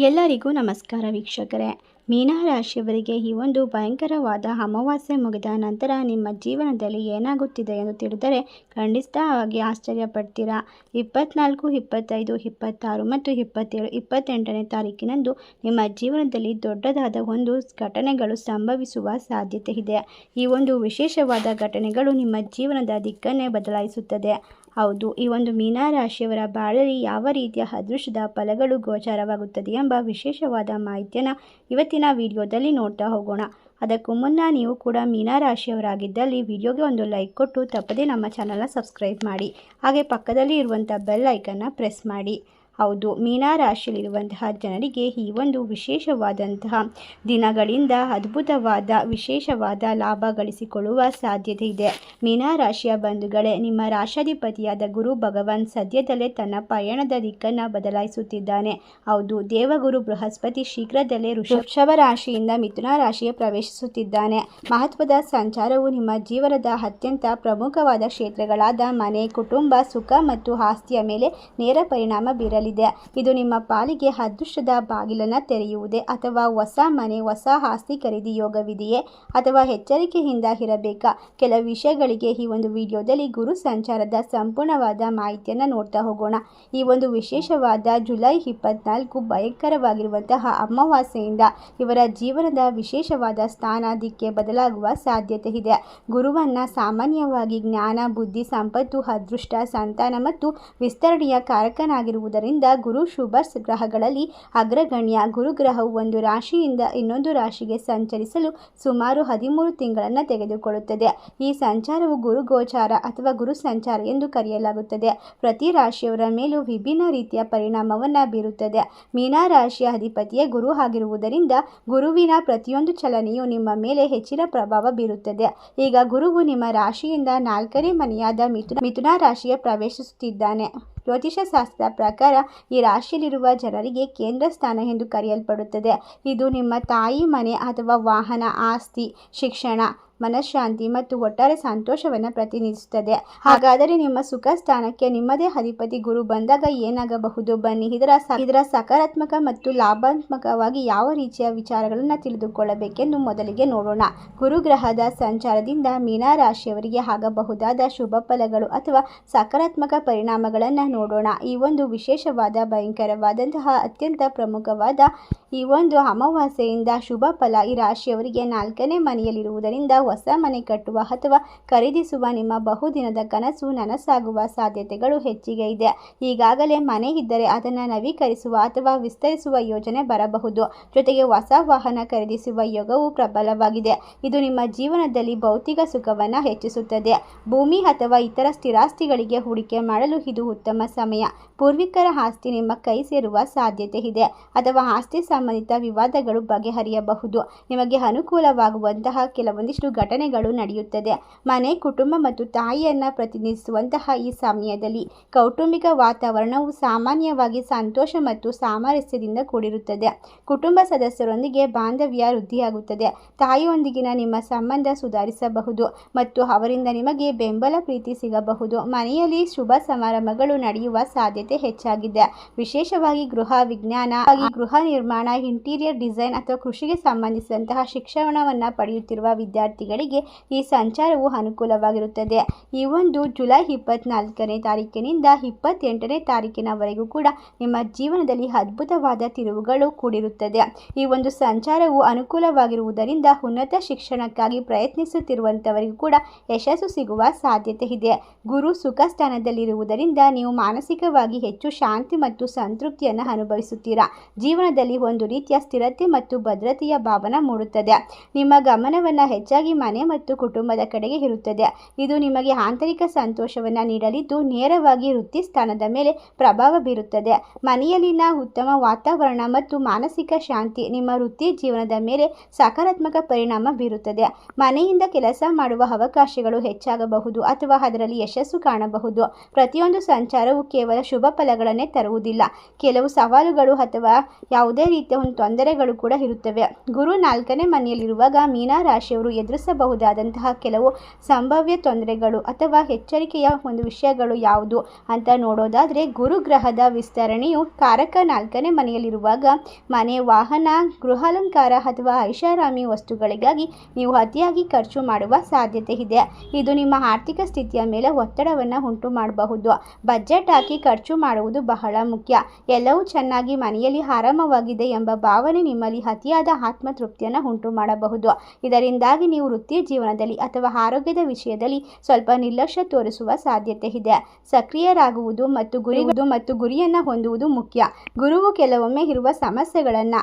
ಎಲ್ಲರಿಗೂ ನಮಸ್ಕಾರ ವೀಕ್ಷಕರೇ. ಮೀನ ರಾಶಿಯವರಿಗೆ ಈ ಒಂದು ಭಯಂಕರವಾದ ಅಮಾವಾಸ್ಯೆ ಮುಗಿದ ನಂತರ ನಿಮ್ಮ ಜೀವನದಲ್ಲಿ ಏನಾಗುತ್ತಿದೆ ಎಂದು ತಿಳಿದರೆ ಖಂಡಿತವಾಗಿ ಆಶ್ಚರ್ಯ ಪಡ್ತೀರಾ ಇಪ್ಪತ್ನಾಲ್ಕು, ಇಪ್ಪತ್ತೈದು, ಇಪ್ಪತ್ತಾರು ಮತ್ತು ಇಪ್ಪತ್ತೇಳು, ಇಪ್ಪತ್ತೆಂಟನೇ ತಾರೀಕಿನಂದು ನಿಮ್ಮ ಜೀವನದಲ್ಲಿ ದೊಡ್ಡದಾದ ಒಂದು ಘಟನೆಗಳು ಸಂಭವಿಸುವ ಸಾಧ್ಯತೆ ಇದೆ. ಈ ಒಂದು ವಿಶೇಷವಾದ ಘಟನೆಗಳು ನಿಮ್ಮ ಜೀವನದ ದಿಕ್ಕನ್ನೇ ಬದಲಾಯಿಸುತ್ತದೆ. ಹೌದು, ಈ ಒಂದು ಮೀನ ರಾಶಿಯವರ ಬಾಳಲ್ಲಿ ಯಾವ ರೀತಿಯ ಅದೃಶ್ಯದ ಫಲಗಳು ಗೋಚಾರವಾಗುತ್ತದೆ ಎಂಬ ವಿಶೇಷವಾದ ಮಾಹಿತಿಯನ್ನು ಇವತ್ತಿನ ವಿಡಿಯೋದಲ್ಲಿ ನೋಡ್ತಾ ಹೋಗೋಣ. ಅದಕ್ಕೂ ಮುನ್ನ ನೀವು ಕೂಡ ಮೀನ ರಾಶಿಯವರಾಗಿದ್ದಲ್ಲಿ ವಿಡಿಯೋಗೆ ಒಂದು ಲೈಕ್ ಕೊಟ್ಟು ತಪ್ಪದೇ ನಮ್ಮ ಚಾನಲ್ನ ಸಬ್ಸ್ಕ್ರೈಬ್ ಮಾಡಿ. ಹಾಗೆ ಪಕ್ಕದಲ್ಲಿ ಇರುವಂಥ ಬೆಲ್ ಐಕನ್ನ ಪ್ರೆಸ್ ಮಾಡಿ. ಹೌದು ಮೀನ ರಾಶಿಯಲ್ಲಿರುವಂತಹ ಜನರಿಗೆ ಈ ಒಂದು ವಿಶೇಷವಾದಂತಹ ದಿನಗಳಿಂದ ಅದ್ಭುತವಾದ, ವಿಶೇಷವಾದ ಲಾಭ ಗಳಿಸಿಕೊಳ್ಳುವ ಸಾಧ್ಯತೆ ಇದೆ. ಮೀನ ರಾಶಿಯ ಬಂಧುಗಳೇ, ನಿಮ್ಮ ರಾಶಾಧಿಪತಿಯಾದ ಗುರು ಭಗವಾನ್ ಸದ್ಯದಲ್ಲೇ ತನ್ನ ಪಯಣದ ದಿಕ್ಕನ್ನು ಬದಲಾಯಿಸುತ್ತಿದ್ದಾನೆ. ಹೌದು, ದೇವಗುರು ಬೃಹಸ್ಪತಿ ಶೀಘ್ರದಲ್ಲೇ ಋಷಭ ರಾಶಿಯಿಂದ ಮಿಥುನ ರಾಶಿಗೆ ಪ್ರವೇಶಿಸುತ್ತಿದ್ದಾನೆ. ಮಹತ್ವದ ಸಂಚಾರವು ನಿಮ್ಮ ಜೀವನದ ಅತ್ಯಂತ ಪ್ರಮುಖವಾದ ಕ್ಷೇತ್ರಗಳಾದ ಮನೆ, ಕುಟುಂಬ, ಸುಖ ಮತ್ತು ಆಸ್ತಿಯ ಮೇಲೆ ನೇರ ಪರಿಣಾಮ ಬೀರಲಿದೆ ಇದು ನಿಮ್ಮ ಪಾಲಿಗೆ ಅದೃಷ್ಟದ ಬಾಗಿಲನ್ನು ತೆರೆಯುವುದೇ ಅಥವಾ ಹೊಸ ಮನೆ, ಹೊಸ ಆಸ್ತಿ ಖರೀದಿ ಯೋಗವಿದೆಯೇ? ಅಥವಾ ಎಚ್ಚರಿಕೆಯಿಂದ ಇರಬೇಕಾ? ಕೆಲ ವಿಷಯಗಳಿಗೆ ಈ ಒಂದು ವಿಡಿಯೋದಲ್ಲಿ ಗುರು ಸಂಚಾರದ ಸಂಪೂರ್ಣವಾದ ಮಾಹಿತಿಯನ್ನು ನೋಡ್ತಾ ಹೋಗೋಣ. ಈ ಒಂದು ವಿಶೇಷವಾದ ಜುಲೈ ಇಪ್ಪತ್ನಾಲ್ಕು ಭಯಂಕರವಾಗಿರುವಂತಹ ಅಮಾವಾಸ್ಯೆಯಿಂದ ಇವರ ಜೀವನದ ವಿಶೇಷವಾದ ಸ್ಥಾನ ದಿಕ್ಕೆ ಬದಲಾಗುವ ಸಾಧ್ಯತೆ ಇದೆ. ಗುರುವನ್ನ ಸಾಮಾನ್ಯವಾಗಿ ಜ್ಞಾನ, ಬುದ್ಧಿ, ಸಂಪತ್ತು, ಅದೃಷ್ಟ, ಸಂತಾನ ಮತ್ತು ವಿಸ್ತರಣೆಯ ಕಾರಕನಾಗಿರುವುದರಿಂದ ಗುರು ಶುಭ ಗ್ರಹಗಳಲ್ಲಿ ಅಗ್ರಗಣ್ಯ ಗುರುಗ್ರಹವು ಒಂದು ರಾಶಿಯಿಂದ ಇನ್ನೊಂದು ರಾಶಿಗೆ ಸಂಚರಿಸಲು ಸುಮಾರು ಹದಿಮೂರು ತಿಂಗಳನ್ನು ತೆಗೆದುಕೊಳ್ಳುತ್ತದೆ. ಈ ಸಂಚಾರವು ಗುರು ಗೋಚಾರ ಅಥವಾ ಗುರು ಸಂಚಾರ ಎಂದು ಕರೆಯಲಾಗುತ್ತದೆ. ಪ್ರತಿ ರಾಶಿಯವರ ಮೇಲೂ ವಿಭಿನ್ನ ರೀತಿಯ ಪರಿಣಾಮವನ್ನು ಬೀರುತ್ತದೆ. ಮೀನಾ ರಾಶಿಯ ಅಧಿಪತಿಯೇ ಗುರು ಆಗಿರುವುದರಿಂದ ಗುರುವಿನ ಪ್ರತಿಯೊಂದು ಚಲನೆಯು ನಿಮ್ಮ ಮೇಲೆ ಹೆಚ್ಚಿನ ಪ್ರಭಾವ ಬೀರುತ್ತದೆ. ಈಗ ಗುರುವು ನಿಮ್ಮ ರಾಶಿಯಿಂದ ನಾಲ್ಕನೇ ಮನೆಯಾದ ಮಿಥುನ ಮಿಥುನ ರಾಶಿಗೆ ಪ್ರವೇಶಿಸುತ್ತಿದ್ದಾನೆ. ಜ್ಯೋತಿಷ ಶಾಸ್ತ್ರದ ಪ್ರಕಾರ ಈ ರಾಶಿಯಲ್ಲಿರುವ ಜನರಿಗೆ ಕೇಂದ್ರ ಸ್ಥಾನ ಎಂದು ಕರೆಯಲ್ಪಡುತ್ತದೆ. ಇದು ನಿಮ್ಮ ತಾಯಿ, ಮನೆ ಅಥವಾ ವಾಹನ, ಆಸ್ತಿ, ಶಿಕ್ಷಣ ಮನಃಶಾಂತಿ ಮತ್ತು ಒಟ್ಟಾರೆ ಸಂತೋಷವನ್ನು ಪ್ರತಿನಿಧಿಸುತ್ತದೆ. ಹಾಗಾದರೆ ನಿಮ್ಮ ಸುಖ ಸ್ಥಾನಕ್ಕೆ ನಿಮ್ಮದೇ ಅಧಿಪತಿ ಗುರು ಬಂದಾಗ ಏನಾಗಬಹುದು? ಬನ್ನಿ, ಇದರ ಇದರ ಸಕಾರಾತ್ಮಕ ಮತ್ತು ಲಾಭಾತ್ಮಕವಾಗಿ ಯಾವ ರೀತಿಯ ವಿಚಾರಗಳನ್ನು ತಿಳಿದುಕೊಳ್ಳಬೇಕೆಂದು ಮೊದಲಿಗೆ ನೋಡೋಣ. ಗುರುಗ್ರಹದ ಸಂಚಾರದಿಂದ ಮೀನಾ ರಾಶಿಯವರಿಗೆ ಆಗಬಹುದಾದ ಶುಭ ಫಲಗಳು ಅಥವಾ ಸಕಾರಾತ್ಮಕ ಪರಿಣಾಮಗಳನ್ನು ನೋಡೋಣ. ಈ ಒಂದು ವಿಶೇಷವಾದ, ಭಯಂಕರವಾದಂತಹ, ಅತ್ಯಂತ ಪ್ರಮುಖವಾದ ಈ ಒಂದು ಅಮಾವಾಸ್ಯೆಯಿಂದ ಶುಭ ಫಲ ಈ ರಾಶಿಯವರಿಗೆ ನಾಲ್ಕನೇ ಮನೆಯಲ್ಲಿರುವುದರಿಂದ ಹೊಸ ಮನೆ ಕಟ್ಟುವ ಅಥವಾ ಖರೀದಿಸುವ ನಿಮ್ಮ ಬಹುದಿನದ ಕನಸು ನನಸಾಗುವ ಸಾಧ್ಯತೆಗಳು ಹೆಚ್ಚಿಗೆ ಇದೆ. ಈಗಾಗಲೇ ಮನೆ ಇದ್ದರೆ ಅದನ್ನು ನವೀಕರಿಸುವ ಅಥವಾ ವಿಸ್ತರಿಸುವ ಯೋಜನೆ ಬರಬಹುದು. ಜೊತೆಗೆ ಹೊಸ ವಾಹನ ಖರೀದಿಸುವ ಯೋಗವು ಪ್ರಬಲವಾಗಿದೆ. ಇದು ನಿಮ್ಮ ಜೀವನದಲ್ಲಿ ಭೌತಿಕ ಸುಖವನ್ನು ಹೆಚ್ಚಿಸುತ್ತದೆ. ಭೂಮಿ ಅಥವಾ ಇತರ ಸ್ಥಿರಾಸ್ತಿಗಳಿಗೆ ಹೂಡಿಕೆ ಮಾಡಲು ಇದು ಉತ್ತಮ ಸಮಯ. ಪೂರ್ವಿಕರ ಆಸ್ತಿ ನಿಮ್ಮ ಕೈ ಸೇರುವ ಸಾಧ್ಯತೆ ಇದೆ. ಅಥವಾ ಆಸ್ತಿ ಸಂಬಂಧಿತ ವಿವಾದಗಳು ಬಗೆಹರಿಯಬಹುದು. ನಿಮಗೆ ಅನುಕೂಲವಾಗುವಂತಹ ಕೆಲವೊಂದಿಷ್ಟು ಘಟನೆಗಳು ನಡೆಯುತ್ತದೆ. ಮನೆ, ಕುಟುಂಬ ಮತ್ತು ತಾಯಿಯನ್ನು ಪ್ರತಿನಿಧಿಸುವಂತಹ ಈ ಸಮಯದಲ್ಲಿ ಕೌಟುಂಬಿಕ ವಾತಾವರಣವು ಸಾಮಾನ್ಯವಾಗಿ ಸಂತೋಷ ಮತ್ತು ಸಾಮರಸ್ಯದಿಂದ ಕೂಡಿರುತ್ತದೆ. ಕುಟುಂಬ ಸದಸ್ಯರೊಂದಿಗೆ ಬಾಂಧವ್ಯ ವೃದ್ಧಿಯಾಗುತ್ತದೆ. ತಾಯಿಯೊಂದಿಗಿನ ನಿಮ್ಮ ಸಂಬಂಧ ಸುಧಾರಿಸಬಹುದು ಮತ್ತು ಅವರಿಂದ ನಿಮಗೆ ಬೆಂಬಲ ಪ್ರೀತಿ ಸಿಗಬಹುದು. ಮನೆಯಲ್ಲಿ ಶುಭ ಸಮಾರಂಭಗಳು ನಡೆಯುವ ಸಾಧ್ಯತೆ ಹೆಚ್ಚಾಗಿದೆ. ವಿಶೇಷವಾಗಿ ಗೃಹ ವಿಜ್ಞಾನ ಗೃಹ ನಿರ್ಮಾಣ, ಇಂಟೀರಿಯರ್ ಡಿಸೈನ್ ಅಥವಾ ಕೃಷಿಗೆ ಸಂಬಂಧಿಸಿದಂತಹ ಶಿಕ್ಷಣವನ್ನು ಪಡೆಯುತ್ತಿರುವ ವಿದ್ಯಾರ್ಥಿಗಳಿಗೆ ಈ ಸಂಚಾರವು ಅನುಕೂಲವಾಗಿರುತ್ತದೆ. ಈ ಒಂದು ಜುಲೈ ಇಪ್ಪತ್ನಾಲ್ಕನೇ ತಾರೀಕಿನಿಂದ ಇಪ್ಪತ್ತೆಂಟನೇ ತಾರೀಕಿನವರೆಗೂ ಕೂಡ ನಿಮ್ಮ ಜೀವನದಲ್ಲಿ ಅದ್ಭುತವಾದ ತಿರುವುಗಳು ಕೂಡಿರುತ್ತದೆ. ಈ ಒಂದು ಸಂಚಾರವು ಅನುಕೂಲವಾಗಿರುವುದರಿಂದ ಉನ್ನತ ಶಿಕ್ಷಣಕ್ಕಾಗಿ ಪ್ರಯತ್ನಿಸುತ್ತಿರುವಂಥವರಿಗೂ ಕೂಡ ಯಶಸ್ಸು ಸಿಗುವ ಸಾಧ್ಯತೆ ಇದೆ. ಗುರು ಸುಖ ಸ್ಥಾನದಲ್ಲಿರುವುದರಿಂದ ನೀವು ಮಾನಸಿಕವಾಗಿ ಹೆಚ್ಚು ಶಾಂತಿ ಮತ್ತು ಸಂತೃಪ್ತಿಯನ್ನು ಅನುಭವಿಸುತ್ತೀರಾ? ಜೀವನದಲ್ಲಿ ಒಂದು ರೀತಿಯ ಸ್ಥಿರತೆ ಮತ್ತು ಭದ್ರತೆಯ ಭಾವನೆ ಮೂಡುತ್ತದೆ. ನಿಮ್ಮ ಗಮನವನ್ನು ಹೆಚ್ಚಾಗಿ ಮನೆ ಮತ್ತು ಕುಟುಂಬದ ಕಡೆಗೆ ಇರುತ್ತದೆ. ಇದು ನಿಮಗೆ ಆಂತರಿಕ ಸಂತೋಷವನ್ನು ನೀಡಲಿದ್ದು, ನೇರವಾಗಿ ವೃತ್ತಿ ಸ್ಥಾನದ ಮೇಲೆ ಪ್ರಭಾವ ಬೀರುತ್ತದೆ. ಮನೆಯಲ್ಲಿನ ಉತ್ತಮ ವಾತಾವರಣ ಮತ್ತು ಮಾನಸಿಕ ಶಾಂತಿ ನಿಮ್ಮ ವೃತ್ತಿ ಜೀವನದ ಮೇಲೆ ಸಕಾರಾತ್ಮಕ ಪರಿಣಾಮ ಬೀರುತ್ತದೆ. ಮನೆಯಿಂದ ಕೆಲಸ ಮಾಡುವ ಅವಕಾಶಗಳು ಹೆಚ್ಚಾಗಬಹುದು ಅಥವಾ ಅದರಲ್ಲಿ ಯಶಸ್ಸು ಕಾಣಬಹುದು. ಪ್ರತಿಯೊಂದು ಸಂಚಾರವು ಕೇವಲ ಶುಭ ಫಲಗಳನ್ನೇ ತರುವುದಿಲ್ಲ. ಕೆಲವು ಸವಾಲುಗಳು ಅಥವಾ ಯಾವುದೇ ರೀತಿಯ ಒಂದು ತೊಂದರೆಗಳು ಕೂಡ ಇರುತ್ತವೆ. ಗುರು ನಾಲ್ಕನೇ ಮನೆಯಲ್ಲಿರುವಾಗ ಮೀನಾ ರಾಶಿಯವರು ಎದುರಿಸ ಎದುರಿಸಬಹುದಾದಂತಹ ಕೆಲವು ಸಂಭಾವ್ಯ ತೊಂದರೆಗಳು ಅಥವಾ ಎಚ್ಚರಿಕೆಯ ಒಂದು ವಿಷಯಗಳು ಯಾವುದು ಅಂತ ನೋಡೋದಾದರೆ ಗುರುಗ್ರಹದ ವಿಸ್ತರಣೆಯು ಕಾರಕ ನಾಲ್ಕನೇ ಮನೆಯಲ್ಲಿರುವಾಗ ಮನೆ, ವಾಹನ, ಗೃಹಾಲಂಕಾರ ಅಥವಾ ಐಷಾರಾಮಿ ವಸ್ತುಗಳಿಗಾಗಿ ನೀವು ಅತಿಯಾಗಿ ಖರ್ಚು ಮಾಡುವ ಸಾಧ್ಯತೆ ಇದೆ. ಇದು ನಿಮ್ಮ ಆರ್ಥಿಕ ಸ್ಥಿತಿಯ ಮೇಲೆ ಒತ್ತಡವನ್ನು ಉಂಟು ಮಾಡಬಹುದು ಬಜೆಟ್ ಹಾಕಿ ಖರ್ಚು ಮಾಡುವುದು ಬಹಳ ಮುಖ್ಯ. ಎಲ್ಲವೂ ಚೆನ್ನಾಗಿ ಮನೆಯಲ್ಲಿ ಆರಾಮವಾಗಿದೆ ಎಂಬ ಭಾವನೆ ನಿಮ್ಮಲ್ಲಿ ಅತಿಯಾದ ಆತ್ಮತೃಪ್ತಿಯನ್ನು ಉಂಟು ಮಾಡಬಹುದು ಇದರಿಂದಾಗಿ ನೀವು ವೃತ್ತಿ ಜೀವನದಲ್ಲಿ ಅಥವಾ ಆರೋಗ್ಯದ ವಿಷಯದಲ್ಲಿ ಸ್ವಲ್ಪ ನಿರ್ಲಕ್ಷ್ಯ ತೋರಿಸುವ ಸಾಧ್ಯತೆ ಇದೆ. ಸಕ್ರಿಯರಾಗುವುದು ಮತ್ತು ಗುರಿ ಮತ್ತು ಗುರಿಯನ್ನು ಹೊಂದುವುದು ಮುಖ್ಯ. ಗುರುವು ಕೆಲವೊಮ್ಮೆ ಇರುವ ಸಮಸ್ಯೆಗಳನ್ನು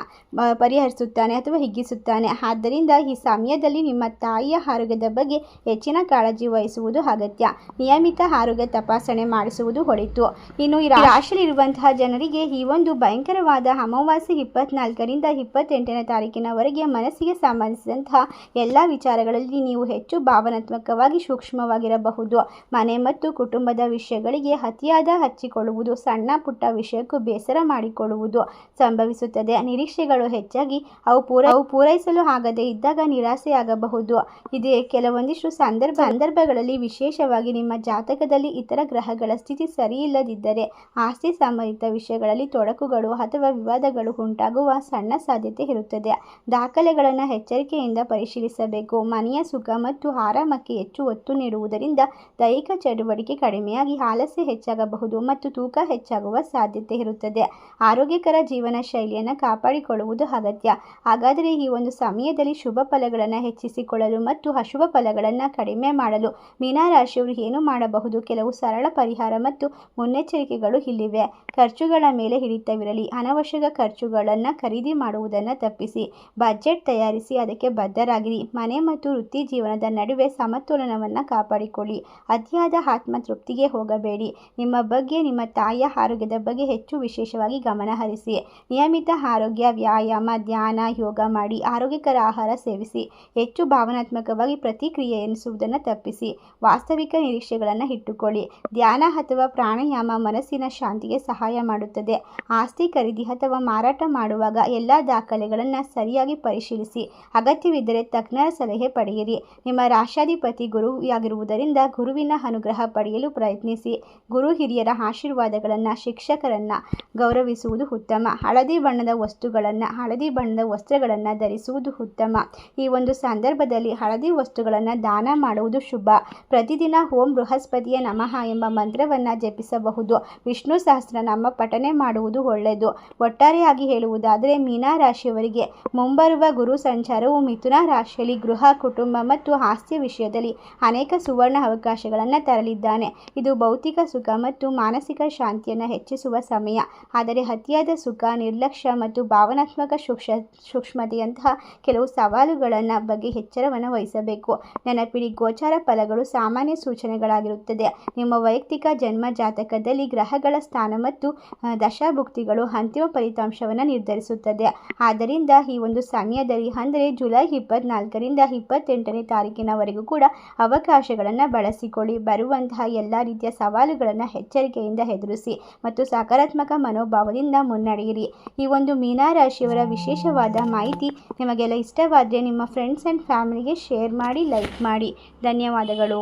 ಪರಿಹರಿಸುತ್ತಾನೆ ಅಥವಾ ಹಿಗ್ಗಿಸುತ್ತಾನೆ. ಆದ್ದರಿಂದ ಈ ಸಮಯದಲ್ಲಿ ನಿಮ್ಮ ತಾಯಿಯ ಆರೋಗ್ಯದ ಬಗ್ಗೆ ಹೆಚ್ಚಿನ ಕಾಳಜಿ ವಹಿಸುವುದು ಅಗತ್ಯ. ನಿಯಮಿತ ಆರೋಗ್ಯ ತಪಾಸಣೆ ಮಾಡಿಸುವುದು ಹೊಳಿತು. ಇನ್ನು ಈ ರಾಶಿಯಲ್ಲಿರುವಂತಹ ಜನರಿಗೆ ಈ ಒಂದು ಭಯಂಕರವಾದ ಅಮಾವಾಸ್ಯೆ ಇಪ್ಪತ್ನಾಲ್ಕರಿಂದ ಇಪ್ಪತ್ತೆಂಟನೇ ತಾರೀಕಿನವರೆಗೆ ಮನಸ್ಸಿಗೆ ಸಂಬಂಧಿಸಿದಂತಹ ಎಲ್ಲ ವಿಚಾರಗಳಲ್ಲಿ ನೀವು ಹೆಚ್ಚು ಭಾವನಾತ್ಮಕವಾಗಿ ಸೂಕ್ಷ್ಮವಾಗಿರಬಹುದು. ಮನೆ ಮತ್ತು ಕುಟುಂಬದ ವಿಷಯಗಳಿಗೆ ಅತಿಯಾದ ಹಚ್ಚಿಕೊಳ್ಳುವುದು ಸಣ್ಣ ಪುಟ್ಟ ವಿಷಯಕ್ಕೂ ಬೇಸರ ಮಾಡಿಕೊಳ್ಳುವುದು ಸಂಭವಿಸುತ್ತದೆ. ನಿರೀಕ್ಷೆಗಳು ಹೆಚ್ಚಾಗಿ ಅವು ಪೂರ ಅವು ಪೂರೈಸಲು ಆಗದೇ ಇದ್ದಾಗ ನಿರಾಸೆಯಾಗಬಹುದು. ಇದೇ ಕೆಲವೊಂದಿಷ್ಟು ಸಂದರ್ಭ ಸಂದರ್ಭಗಳಲ್ಲಿ ವಿಶೇಷವಾಗಿ ನಿಮ್ಮ ಜಾತಕದಲ್ಲಿ ಇತರ ಗ್ರಹಗಳ ಸ್ಥಿತಿ ಸರಿಯಿಲ್ಲದಿದ್ದರೆ, ಆಸ್ತಿ ಸಂಬಂಧಿತ ವಿಷಯಗಳಲ್ಲಿ ತೊಡಕುಗಳು ಅಥವಾ ವಿವಾದಗಳು ಉಂಟಾಗುವ ಸಣ್ಣ ಸಾಧ್ಯತೆ ಇರುತ್ತದೆ. ದಾಖಲೆಗಳನ್ನು ಎಚ್ಚರಿಕೆಯಿಂದ ಪರಿಶೀಲಿಸಬೇಕು. ಮನೆಯ ಸುಖ ಮತ್ತು ಆರಾಮಕ್ಕೆ ಹೆಚ್ಚು ಒತ್ತು ನೀಡುವುದರಿಂದ ದೈಹಿಕ ಚಟುವಟಿಕೆ ಕಡಿಮೆಯಾಗಿ ಆಲಸ್ಯ ಹೆಚ್ಚಾಗಬಹುದು ಮತ್ತು ತೂಕ ಹೆಚ್ಚಾಗುವ ಸಾಧ್ಯತೆ ಇರುತ್ತದೆ. ಆರೋಗ್ಯಕರ ಜೀವನ ಶೈಲಿಯನ್ನು ಕಾಪಾಡಿಕೊಳ್ಳುವುದು ಅಗತ್ಯ. ಹಾಗಾದರೆ ಈ ಒಂದು ಸಮಯದಲ್ಲಿ ಶುಭ ಫಲಗಳನ್ನು ಹೆಚ್ಚಿಸಿಕೊಳ್ಳಲು ಮತ್ತು ಅಶುಭ ಫಲಗಳನ್ನು ಕಡಿಮೆ ಮಾಡಲು ಮೀನರಾಶಿಯವರು ಏನು ಮಾಡಬಹುದು? ಕೆಲವು ಸರಳ ಪರಿಹಾರ ಮತ್ತು ಮುನ್ನೆಚ್ಚರಿಕೆಗಳು ಇಲ್ಲಿವೆ. ಖರ್ಚುಗಳ ಮೇಲೆ ಹಿಡಿತವಿರಲಿ. ಅನವಶ್ಯಕ ಖರ್ಚುಗಳನ್ನು ಖರೀದಿ ಮಾಡುವುದನ್ನು ತಪ್ಪಿಸಿ. ಬಜೆಟ್ ತಯಾರಿಸಿ. ಅದಕ್ಕೆ ಬದ್ಧರಾಗಿರಿ. ಮನೆ ವೃತ್ತಿ ಜೀವನದ ನಡುವೆ ಸಮತೋಲನವನ್ನು ಕಾಪಾಡಿಕೊಳ್ಳಿ. ಅತಿಯಾದ ಆತ್ಮತೃಪ್ತಿಗೆ ಹೋಗಬೇಡಿ. ನಿಮ್ಮ ಬಗ್ಗೆ, ನಿಮ್ಮ ತಾಯಿಯ ಆರೋಗ್ಯದ ಬಗ್ಗೆ ಹೆಚ್ಚು ವಿಶೇಷವಾಗಿ ಗಮನ ಹರಿಸಿ. ನಿಯಮಿತ ಆರೋಗ್ಯ, ವ್ಯಾಯಾಮ, ಧ್ಯಾನ, ಯೋಗ ಮಾಡಿ. ಆರೋಗ್ಯಕರ ಆಹಾರ ಸೇವಿಸಿ. ಹೆಚ್ಚು ಭಾವನಾತ್ಮಕವಾಗಿ ಪ್ರತಿಕ್ರಿಯೆ ಎನಿಸುವುದನ್ನು ತಪ್ಪಿಸಿ. ವಾಸ್ತವಿಕ ನಿರೀಕ್ಷೆಗಳನ್ನು ಇಟ್ಟುಕೊಳ್ಳಿ. ಧ್ಯಾನ ಅಥವಾ ಪ್ರಾಣಾಯಾಮ ಮನಸ್ಸಿನ ಶಾಂತಿಗೆ ಸಹಾಯ ಮಾಡುತ್ತದೆ. ಆಸ್ತಿ ಖರೀದಿ ಅಥವಾ ಮಾರಾಟ ಮಾಡುವಾಗ ಎಲ್ಲ ದಾಖಲೆಗಳನ್ನು ಸರಿಯಾಗಿ ಪರಿಶೀಲಿಸಿ. ಅಗತ್ಯವಿದ್ದರೆ ತಜ್ಞರ ಸಲಹೆ ಪಡೆಯಿರಿ. ನಿಮ್ಮ ರಾಶಾಧಿಪತಿ ಗುರುವಾಗಿರುವುದರಿಂದ ಗುರುವಿನ ಅನುಗ್ರಹ ಪಡೆಯಲು ಪ್ರಯತ್ನಿಸಿ. ಗುರು ಹಿರಿಯರ ಆಶೀರ್ವಾದಗಳನ್ನು ಶಿಕ್ಷಕರನ್ನು ಗೌರವಿಸುವುದು ಉತ್ತಮ. ಹಳದಿ ಬಣ್ಣದ ವಸ್ತುಗಳನ್ನು, ಹಳದಿ ಬಣ್ಣದ ವಸ್ತ್ರಗಳನ್ನು ಧರಿಸುವುದು ಉತ್ತಮ. ಈ ಒಂದು ಸಂದರ್ಭದಲ್ಲಿ ಹಳದಿ ವಸ್ತುಗಳನ್ನು ದಾನ ಮಾಡುವುದು ಶುಭ. ಪ್ರತಿದಿನ ಓಂ ಬೃಹಸ್ಪತಿಯ ನಮಃ ಎಂಬ ಮಂತ್ರವನ್ನು ಜಪಿಸಬಹುದು. ವಿಷ್ಣು ಸಹಸ್ರ ನಮ್ಮ ಪಠನೆ ಮಾಡುವುದು ಒಳ್ಳೆಯದು. ಒಟ್ಟಾರೆಯಾಗಿ ಹೇಳುವುದಾದರೆ ಮೀನಾ ರಾಶಿಯವರಿಗೆ ಮುಂಬರುವ ಗುರು ಸಂಚಾರವು ಮಿಥುನ ರಾಶಿಯಲ್ಲಿ ಗೃಹ ಕುಟುಂಬ ಮತ್ತು ಆಸ್ತಿಯ ವಿಷಯದಲ್ಲಿ ಅನೇಕ ಸುವರ್ಣ ಅವಕಾಶಗಳನ್ನು ತರಲಿದ್ದಾನೆ. ಇದು ಭೌತಿಕ ಸುಖ ಮತ್ತು ಮಾನಸಿಕ ಶಾಂತಿಯನ್ನು ಹೆಚ್ಚಿಸುವ ಸಮಯ. ಆದರೆ ಅತಿಯಾದ ಸುಖ, ನಿರ್ಲಕ್ಷ್ಯ ಮತ್ತು ಭಾವನಾತ್ಮಕ ಸೂಕ್ಷ ಸೂಕ್ಷ್ಮತೆಯಂತಹ ಕೆಲವು ಸವಾಲುಗಳನ್ನು ಬಗ್ಗೆ ಎಚ್ಚರವನ್ನು ವಹಿಸಬೇಕು. ನೆನಪಿಡಿ, ಗೋಚಾರ ಫಲಗಳು ಸಾಮಾನ್ಯ ಸೂಚನೆಗಳಾಗಿರುತ್ತದೆ. ನಿಮ್ಮ ವೈಯಕ್ತಿಕ ಜನ್ಮ ಜಾತಕದಲ್ಲಿ ಗ್ರಹಗಳ ಸ್ಥಾನ ಮತ್ತು ದಶಾಭುಕ್ತಿಗಳು ಅಂತಿಮ ಫಲಿತಾಂಶವನ್ನು ನಿರ್ಧರಿಸುತ್ತದೆ. ಆದ್ದರಿಂದ ಈ ಒಂದು ಸಮಯದಲ್ಲಿ, ಅಂದರೆ ಜುಲೈ ಇಪ್ಪತ್ನಾಲ್ಕರಿಂದ ಇಪ್ಪತ್ತೆಂಟನೇ ತಾರೀಕಿನವರೆಗೂ ಕೂಡ ಅವಕಾಶಗಳನ್ನು ಬಳಸಿಕೊಳ್ಳಿ. ಬರುವಂತಹ ಎಲ್ಲ ರೀತಿಯ ಸವಾಲುಗಳನ್ನು ಎಚ್ಚರಿಕೆಯಿಂದ ಎದುರಿಸಿ ಮತ್ತು ಸಕಾರಾತ್ಮಕ ಮನೋಭಾವದಿಂದ ಮುನ್ನಡೆಯಿರಿ. ಈ ಒಂದು ಮೀನಾರಾಶಿಯವರ ವಿಶೇಷವಾದ ಮಾಹಿತಿ ನಿಮಗೆಲ್ಲ ಇಷ್ಟವಾದರೆ ನಿಮ್ಮ ಫ್ರೆಂಡ್ಸ್ ಆ್ಯಂಡ್ ಫ್ಯಾಮಿಲಿಗೆ ಶೇರ್ ಮಾಡಿ ಲೈಕ್ ಮಾಡಿ. ಧನ್ಯವಾದಗಳು.